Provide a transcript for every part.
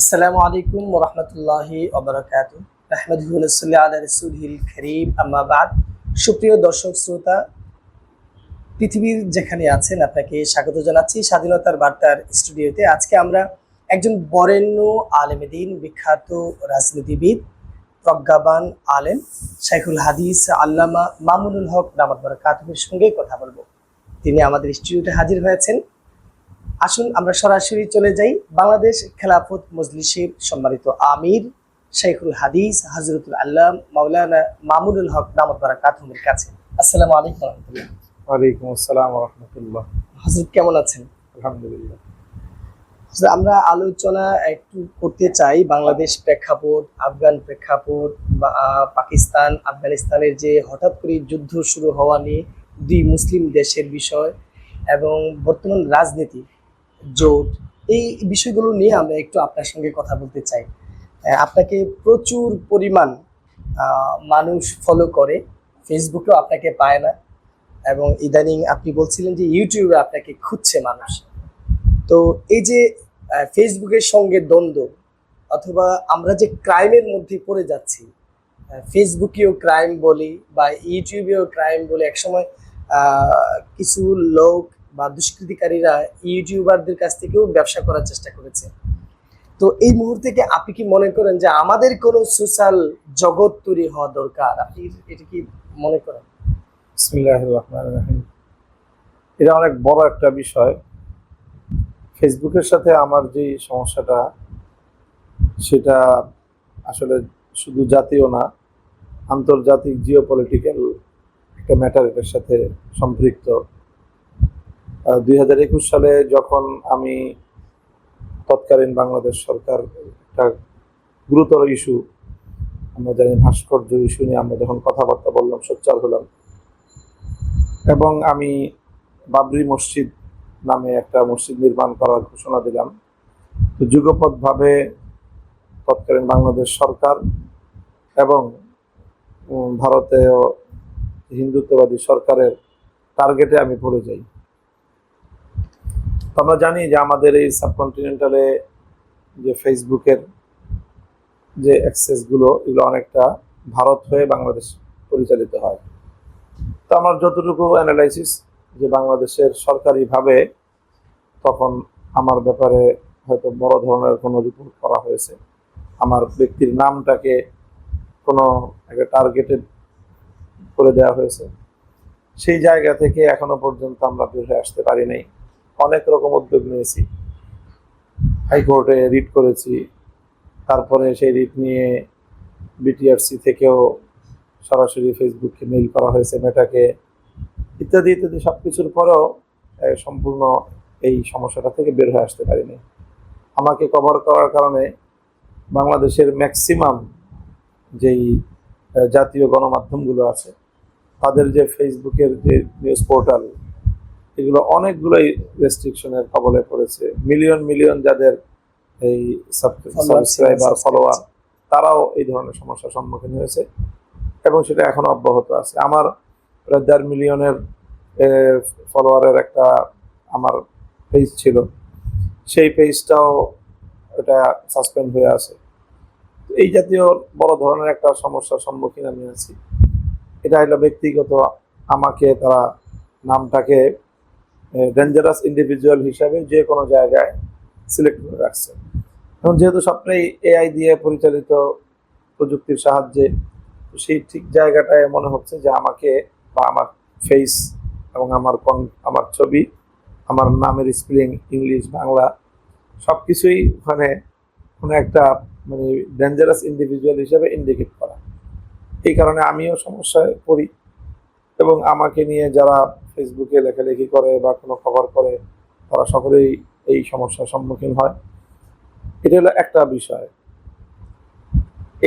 আসসালামু আলাইকুম ওরহমতুল্লাহি ওবরাকাত রহমদুল্লাহ আলা রসুলহিল করিম। আম্মাবাদ সুপ্রিয় দর্শক, শ্রোতা, পৃথিবীর যেখানে আছেন আপনাকে স্বাগত জানাচ্ছি স্বাধীনতার বার্তার স্টুডিওতে। আজকে আমরা একজন বরেণ্য আলেমেদিন বিখ্যাত রাজনীতিবিদ, প্রজ্ঞাবান আলেম, শাইখুল হাদিস আল্লামা মামুনুল হক রামাত কাতুবের সঙ্গে কথা বলব। তিনি আমাদের স্টুডিওতে হাজির হয়েছেন। আসুন আমরা সরাসরি চলে যাই বাংলাদেশ খেলাফত মজলিসের সম্মানিত আমির শেখুল হাদিস হাজরতুল আল্লাহ মাওলানা মামুনুল হক দামত কাথুমের কাছে। আসসালামু আলাইকুম রহমতুল্লাহ। ওয়ালাইকুম আসসালাম রহমতুল্লাহ হজরত কেমন আছেন? আলহামদুলিল্লাহ। আমরা আলোচনা একটু করতে চাই বাংলাদেশ প্রেক্ষাপট আফগান প্রেক্ষাপট বা পাকিস্তান আফগানিস্তানের যে হঠাৎ করে যুদ্ধ শুরু হওয়া নিয়ে দুই মুসলিম দেশের বিষয় এবং বর্তমান রাজনীতি। জোট, এই বিষয়গুলো নিয়ে আমরা একটু আপনার সঙ্গে কথা বলতে চাই। আপনাকে প্রচুর পরিমাণ মানুষ ফলো করে। ফেসবুকেও আপনাকে পায় না এবং ইদানিং আপনি বলছিলেন যে ইউটিউবে আপনাকে খুঁজছে মানুষ। তো এই যে ফেসবুকের সঙ্গে দ্বন্দ্ব অথবা আমরা যে ক্রাইমের মধ্যে পড়ে যাচ্ছি ফেসবুকেও ক্রাইম বলি বা ইউটিউবেও ক্রাইম বলি একসময় কিছু লোক বা দুষ্কৃতিকারীরা ইউটিউবারদের কাছ থেকেও ব্যবসা করার চেষ্টা করেছে। তো এই মুহূর্তে কি আপনি কি মনে করেন যে আমাদের কোনো সোশ্যাল জগৎ তৈরি হওয়া দরকার? আপনি এটা কি মনে করেন? এটা অনেক বড় একটা বিষয়। ফেসবুকের সাথে আমার যে সমস্যাটা, সেটা আসলে শুধু জাতীয় না, আন্তর্জাতিক জিও পলিটিক্যাল একটা ম্যাটার এটার সাথে সম্পৃক্ত। দুই হাজার একুশ সালে যখন আমি তৎকালীন বাংলাদেশ সরকার একটা গুরুতর ইস্যু আমরা জানি ভাস্কর্য ইস্যু নিয়ে আমরা যখন কথাবার্তা বললাম, সোচ্চার হলাম। এবং আমি বাবরি মসজিদ নামে একটা মসজিদ নির্মাণ করার ঘোষণা দিলাম। তো যুগপথভাবে তৎকালীন বাংলাদেশ সরকার এবং ভারতীয় হিন্দুত্ববাদী সরকারের টার্গেটে আমি পড়ে যাই। তো আমরা জানি যে আমাদের এই সাবকন্টিনেন্টালে যে ফেসবুকের যে অ্যাক্সেসগুলো এগুলো অনেকটা ভারত হয়ে বাংলাদেশ পরিচালিত হয়। তো আমার যতটুকু অ্যানালাইসিস যে বাংলাদেশের সরকারিভাবে তখন আমার ব্যাপারে হয়তো বড় ধরনের কোনো রিপোর্ট করা হয়েছে। আমার ব্যক্তির নামটাকে কোনো একটা টার্গেটেড করে দেওয়া হয়েছে। সেই জায়গা থেকে এখনও পর্যন্ত আমরা বের হয়ে আসতে পারি নাই। অনেক রকম উদ্যোগ নিয়েছি। হাইকোর্টে রিট করেছি। তারপরে সেই রিট নিয়ে বিটিআরসি থেকেও সরাসরি ফেসবুককে মেইল করা হয়েছে মেটাকে ইত্যাদি ইত্যাদি সব কিছুর পরেও সম্পূর্ণ এই সমস্যাটা থেকে বের হয়ে আসতে পারিনি। আমাকে কভার করার কারণে বাংলাদেশের ম্যাক্সিমাম যেই জাতীয় গণমাধ্যমগুলো আছে, তাদের যে ফেসবুকের যে নিউজ পোর্টাল এগুলো অনেকগুলোই রেস্ট্রিকশনের কবলে পড়েছে। মিলিয়ন মিলিয়ন যাদের এই সাবস্ক্রাইবার ফলোয়ার তারাও এই ধরনের সমস্যার সম্মুখীন হয়েছে এবং সেটা এখনও অব্যাহত আছে। আমার প্রায় দেড় মিলিয়নের ফলোয়ারের একটা আমার পেজ ছিল। সেই পেজটাও এটা সাসপেন্ড হয়ে আছে। এই জাতীয় বড় ধরনের একটা সমস্যার সম্মুখীন আমি আছি। এটা হলো ব্যক্তিগত আমাকে তারা নামটাকে ডেঞ্জারাস ইন্ডিভিজুয়াল হিসাবে যে কোনো জায়গায় সিলেক্ট করে রাখছে। এখন যেহেতু সবটাই এআই দিয়ে পরিচালিত প্রযুক্তির সাহায্যে সেই ঠিক জায়গাটায় মনে হচ্ছে যে আমাকে বা আমার ফেস এবং আমার কন আমার ছবি, আমার নামের স্পেলিং ইংলিশ বাংলা সব কিছুই ওখানে কোনো একটা মানে ডেঞ্জারাস ইন্ডিভিজুয়াল হিসাবে ইন্ডিকেট করা। এই কারণে আমিও সমস্যায় পড়ি এবং আমাকে নিয়ে যারা ফেসবুকে লেখালেখি করে বা কোনো খবর করে, তারা সকলেই এই সমস্যার সম্মুখীন হয়। এটা হলো একটা বিষয়।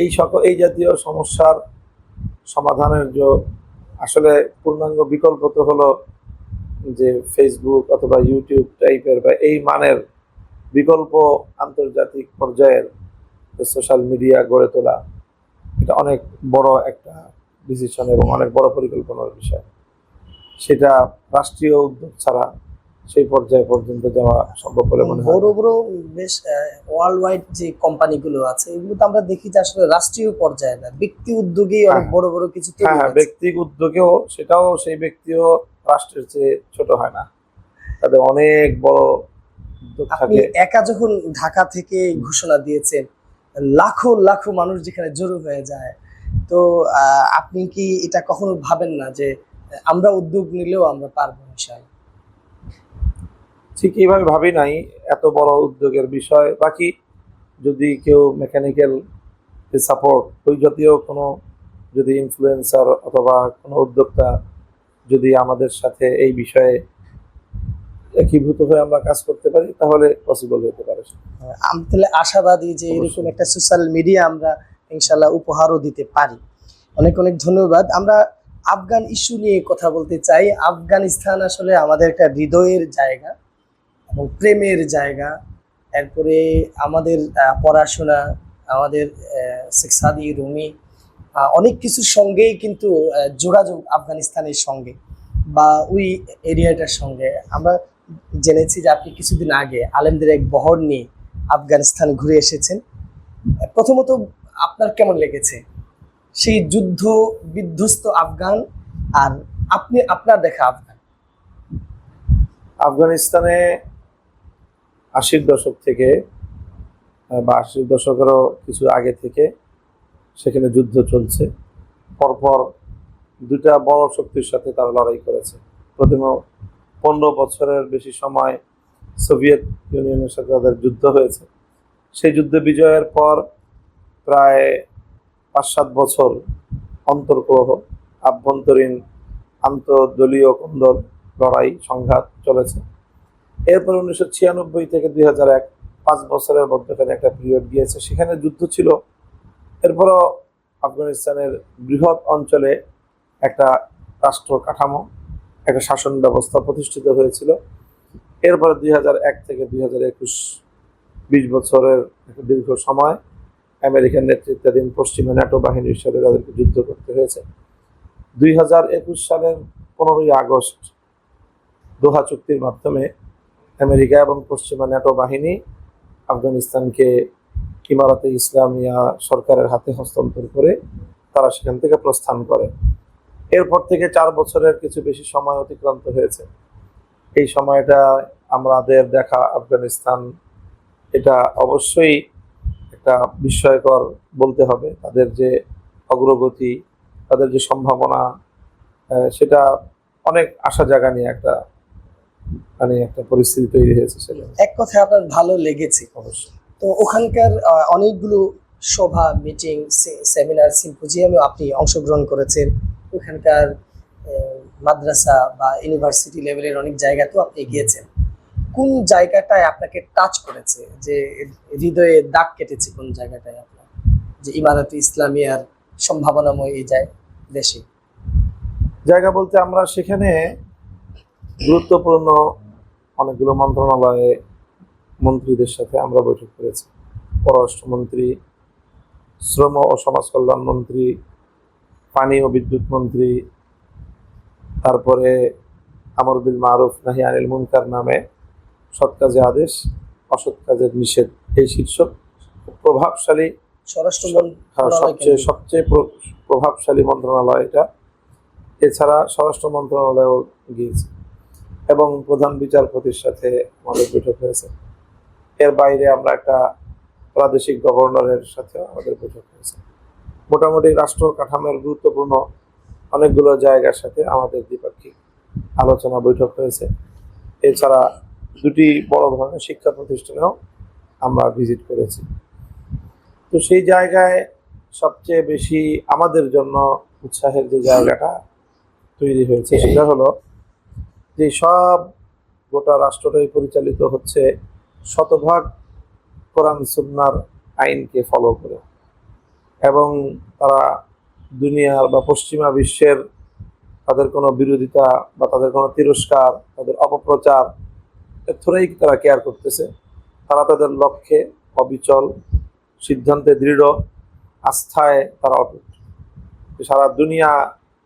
এই সকল এই জাতীয় সমস্যার সমাধানের যে আসলে পূর্ণাঙ্গ বিকল্প তো হলো যে ফেসবুক অথবা ইউটিউব টাইপের বা এই মানের বিকল্প আন্তর্জাতিক পর্যায়ের সোশ্যাল মিডিয়া গড়ে তোলা, এটা অনেক বড় একটা ডিসিশন এবং অনেক বড় পরিকল্পনার বিষয়। সেটা রাষ্ট্রীয় উদ্যোগ ছাড়া সেই পর্যায়ে পর্যন্ত যাওয়া সম্ভব বলে মনে হয় বড় বড় বেশ ওয়ার্ল্ড ওয়াইড যে কোম্পানিগুলো আছে এগুলো তো আমরা দেখি যে আসলে রাষ্ট্রীয় পর্যায়ে না ব্যক্তি উদ্যোগেই অনেক হ্যাঁ। বড় বড় কিছু হ্যাঁ হ্যাঁ হয়েছে। উদ্যোগেও সেটাও সেই ব্যক্তিও রাষ্ট্রের চেয়ে ছোট হয় না তাদের অনেক বড় উদ্যোগ আপনি একা যখন ঢাকা থেকে ঘোষণা দিয়েছেন লাখো লাখো মানুষ যেখানে জড়ো হয়ে যায় তো আহ, আপনি কি এটা কখনো ভাবেন না যে আমরা উদ্যোগ নিলেও আমরা পারব ইনশাআল্লাহ। ঠিক এইভাবে ভাবি নাই এত বড় উদ্যোগের বিষয়। বাকি যদি কেউ মেকানিক্যাল সাপোর্ট ওই জাতীয় কোনো যদি ইনফ্লুয়েন্সার অথবা কোনো উদ্যোক্তা যদি আমাদের সাথে এই বিষয়ে একীভূত হয়ে আমরা কাজ করতে পারি তাহলে পসিবল হতে পারে। আমি তাহলে আশাবাদী যে এরকম একটা সোশ্যাল মিডিয়া আমরা ইনশাল্লাহ উপহারও দিতে পারি। অনেক অনেক ধন্যবাদ। আমরা আফগান ইস্যু নিয়ে কথা বলতে চাই। আফগানিস্তান আসলে আমাদের একটা হৃদয়ের জায়গা এবং প্রেমের জায়গা। এরপরে আমাদের পড়াশোনা, আমাদের শিক্ষাদি রুমি অনেক কিছুর সঙ্গেই কিন্তু যোগাযোগ আফগানিস্তানের সঙ্গে বা ওই এরিয়াটার সঙ্গে। আমরা জেনেছি যে আপনি কিছুদিন আগে আলেমদের এক বহর নিয়ে আফগানিস্তান ঘুরে এসেছেন। প্রথমত আপনার কেমন লেগেছে? সেই যুদ্ধ বিধ্বস্ত আফগান আর আপনি আপনার দেখা আফগান। আফগানিস্তানে আশির দশক থেকে বা আশির দশকেরও কিছু আগে থেকে সেখানে যুদ্ধ চলছে। পরপর দুটা বড় শক্তির সাথে তারা লড়াই করেছে। প্রথমে পনেরো বছরের বেশি সময় সোভিয়েত ইউনিয়নের সাথে তাদের যুদ্ধ হয়েছে। সেই যুদ্ধে বিজয়ের পর প্রায় পাঁচ সাত বছর অন্তর্গ্রহ, আভ্যন্তরীণ, আন্তদলীয় কোন্দল লড়াই, সংঘাত চলেছে। এরপর উনিশশো ছিয়ানব্বই থেকে দুই হাজার এক, পাঁচ বছরের মধ্যখানে একটা পিরিয়ড গিয়েছে। সেখানে যুদ্ধ ছিল। এরপরও আফগানিস্তানের বৃহৎ অঞ্চলে একটা রাষ্ট্র কাঠামো, একটা শাসন ব্যবস্থা প্রতিষ্ঠিত হয়েছিল। এরপরে দুই হাজার এক থেকে দুই হাজার একুশ, বিশ বছরের একটা দীর্ঘ সময় আমেরিকান নেতৃত্বাধীন পশ্চিমা ন্যাটো বাহিনীর সাথে তাদেরকে যুদ্ধ করতে হয়েছে। দুই হাজার একুশ সালের পনেরোই আগস্ট দোহা চুক্তির মাধ্যমে আমেরিকা এবং পশ্চিমা ন্যাটো বাহিনী আফগানিস্তানকে ইমারাতে ইসলামিয়া সরকারের হাতে হস্তান্তর করে তারা সেখান থেকে প্রস্থান করে। এরপর থেকে চার বছরের কিছু বেশি সময় অতিক্রান্ত হয়েছে। এই সময়টা আমাদের দেখা আফগানিস্তান, এটা অবশ্যই একটা বিস্ময়কর বলতে হবে তাদের যে অগ্রগতি তাদের যে সম্ভাবনা সেটা অনেক আশা জাগা নিয়ে একটা মানে একটা পরিস্থিতি তৈরি হয়েছে সেটা এক কথায় আপনার ভালো লেগেছে। অবশ্যই। তো ওখানকার অনেকগুলো সভা মিটিং সেমিনার সিম্পোজিয়ামে আপনি অংশগ্রহণ করেছেন। ওখানকার মাদ্রাসা বা ইউনিভার্সিটি লেভেলের অনেক জায়গাতেও আপনি গিয়েছেন কোন জায়গাটায় আপনাকে টাচ করেছে? যে হৃদয়ে দাগ কেটেছে কোন জায়গাটায় আপনার? যে ইমারত ইসলামিয়ার সম্ভাবনাময় এই যায় দেশে। জায়গা বলতে আমরা সেখানে গুরুত্বপূর্ণ অনেকগুলো মন্ত্রণালয়ে মন্ত্রীদের সাথে আমরা বৈঠক করেছি। পররাষ্ট্রমন্ত্রী, শ্রম ও সমাজ কল্যাণ মন্ত্রী, পানি ও বিদ্যুৎ মন্ত্রী, তারপরে আমর বিল মারুফ নাহি আনিল মুনকার নামে সৎ কাজে আদেশ অসৎ কাজের নিষেধ এই শীর্ষক। প্রভাবশালী স্বরাষ্ট্র হ্যাঁ সবচেয়ে সবচেয়ে প্র- প্রভাবশালী মন্ত্রণালয় এটা। এছাড়া স্বরাষ্ট্র মন্ত্রণালয়েও গিয়েছে। এবং প্রধান বিচারপতির সাথে আমাদের বৈঠক হয়েছে। এর বাইরে আমরা একটা প্রাদেশিক গভর্নরের সাথে আমাদের বৈঠক হয়েছে। মোটামুটি রাষ্ট্র কাঠামোর গুরুত্বপূর্ণ অনেকগুলো জায়গার সাথে আমাদের দ্বিপাক্ষিক আলোচনা বৈঠক হয়েছে। এছাড়া দুটি বড় ধরনের শিক্ষা প্রতিষ্ঠানেও আমরা ভিজিট করেছি। তো সেই জায়গায় সবচেয়ে বেশি আমাদের জন্য উৎসাহের যে জায়গাটা তৈরি হয়েছে সেটা হলো যে সব গোটা রাষ্ট্রটাই পরিচালিত হচ্ছে শতভাগ কোরআন সুন্নার আইনকে ফলো করে। এবং তারা দুনিয়ার বা পশ্চিমা বিশ্বের তাদের কোনো বিরোধিতা বা তাদের কোনো তিরস্কার তাদের অপপ্রচার এর থ্রুই তারা কেয়ার করতেছে। তারা তাদের লক্ষ্যে অবিচল, সিদ্ধান্তে দৃঢ় আস্থায় তারা অটুট। সারা দুনিয়া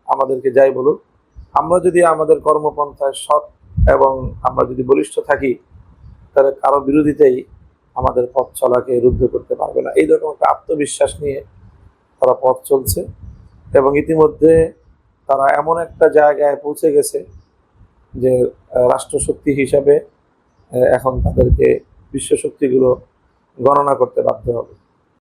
আমাদেরকে যাই বলুক, আমরা যদি আমাদের কর্মপন্থায় সৎ এবং আমরা যদি বলিষ্ঠ থাকি, তাহলে কারও বিরোধিতেই আমাদের পথ চলাকে রুদ্ধ করতে পারবে না। এই রকম একটা আত্মবিশ্বাস নিয়ে তারা পথ চলছে এবং ইতিমধ্যে তারা এমন একটা জায়গায় পৌঁছে গেছে যে রাষ্ট্রশক্তি হিসাবে এখন তাদেরকে বিশ্ব শক্তিগুলো গণনা করতে বাধ্য হবে।